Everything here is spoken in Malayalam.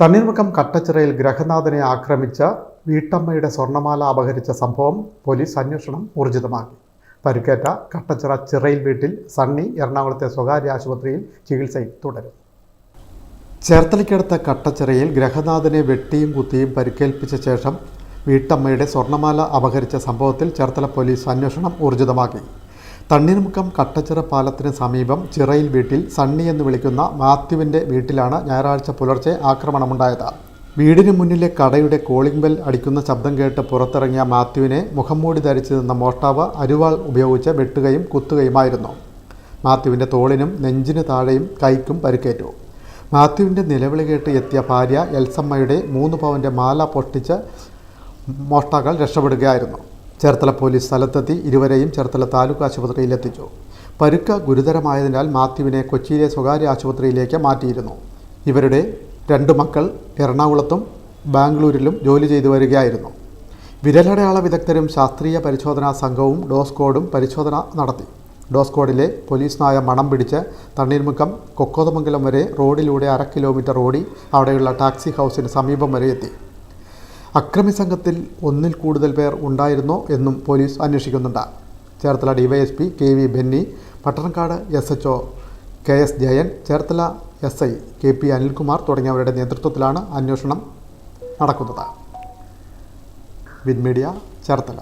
തണ്ണീർമുക്കം കട്ടച്ചിറയിൽ ഗ്രഹനാഥനെ ആക്രമിച്ച വീട്ടമ്മയുടെ സ്വർണമാല അപഹരിച്ച സംഭവം പോലീസ് അന്വേഷണം ഊർജിതമാക്കി. പരുക്കേറ്റ കട്ടച്ചിറ ചിറയിൽ വീട്ടിൽ സണ്ണി എറണാകുളത്തെ സ്വകാര്യ ആശുപത്രിയിൽ ചികിത്സയിൽ തുടരും. ചേർത്തലയ്ക്കടുത്ത കട്ടച്ചിറയിൽ ഗ്രഹനാഥനെ വെട്ടിയും കുത്തിയും പരിക്കേൽപ്പിച്ച ശേഷം വീട്ടമ്മയുടെ സ്വർണമാല അപഹരിച്ച സംഭവത്തിൽ ചേർത്തല പോലീസ് അന്വേഷണം ഊർജിതമാക്കി. തണ്ണീർമുക്കം കട്ടച്ചിറ പാലത്തിന് സമീപം ചിറയിൽ വീട്ടിൽ സണ്ണി എന്ന് വിളിക്കുന്ന മാത്യുവിന്റെ വീട്ടിലാണ് ഞായറാഴ്ച പുലർച്ചെ ആക്രമണമുണ്ടായത്. വീടിന് മുന്നിലെ കടയുടെ കോളിംഗ് ബെൽ അടിക്കുന്ന ശബ്ദം കേട്ട് പുറത്തിറങ്ങിയ മാത്യുവിനെ മുഖംമൂടി ധരിച്ചു നിന്ന മോഷ്ടാവ് അരുവാൾ ഉപയോഗിച്ച് വെട്ടുകയും കുത്തുകയുമായിരുന്നു. മാത്യുവിന്റെ തോളിനും നെഞ്ചിന് താഴെയും കൈക്കും പരിക്കേറ്റു. മാത്യുവിന്റെ നിലവിളി കേട്ട് എത്തിയ ഭാര്യ എൽസമ്മയുടെ മൂന്ന് പവന്റെ മാല പൊട്ടിച്ച് മോഷ്ടാക്കൾ രക്ഷപ്പെടുകയായിരുന്നു. ചേർത്തല പോലീസ് സ്ഥലത്തെത്തി ഇരുവരെയും ചേർത്തല താലൂക്ക് ആശുപത്രിയിൽ എത്തിച്ചു പരുക്ക് ഗുരുതരമായതിനാൽ മാത്യുവിനെ കൊച്ചിയിലെ സ്വകാര്യ ആശുപത്രിയിലേക്ക് മാറ്റിയിരുന്നു. ഇവരുടെ രണ്ട് മക്കൾ എറണാകുളത്തും ബാംഗ്ലൂരിലും ജോലി ചെയ്തു വരികയായിരുന്നു. വിരലടയാള വിദഗ്ധരും ശാസ്ത്രീയ പരിശോധനാ സംഘവും ഡോസ് കോഡും പരിശോധന നടത്തി. ഡോസ് കോഡിലെ പോലീസ് നായ മണം പിടിച്ച് തണ്ണീർമുക്കം കൊക്കോതമംഗലം വരെ റോഡിലൂടെ അര കിലോമീറ്റർ ഓടി അവിടെയുള്ള ടാക്സി ഹൗസിന് സമീപം വരെ എത്തി. അക്രമി സംഘത്തിൽ ഒന്നിൽ കൂടുതൽ പേർ ഉണ്ടായിരുന്നോ എന്നും പോലീസ് അന്വേഷിക്കുന്നുണ്ട്. Cherthala DYSP K V Benny Pattanakkad S H O K S Jayan Cherthala S I K P Anilkumar തുടങ്ങിയവരുടെ നേതൃത്വത്തിലാണ് അന്വേഷണം നടക്കുന്നത്. വിൻമീഡിയ ചേർത്തല.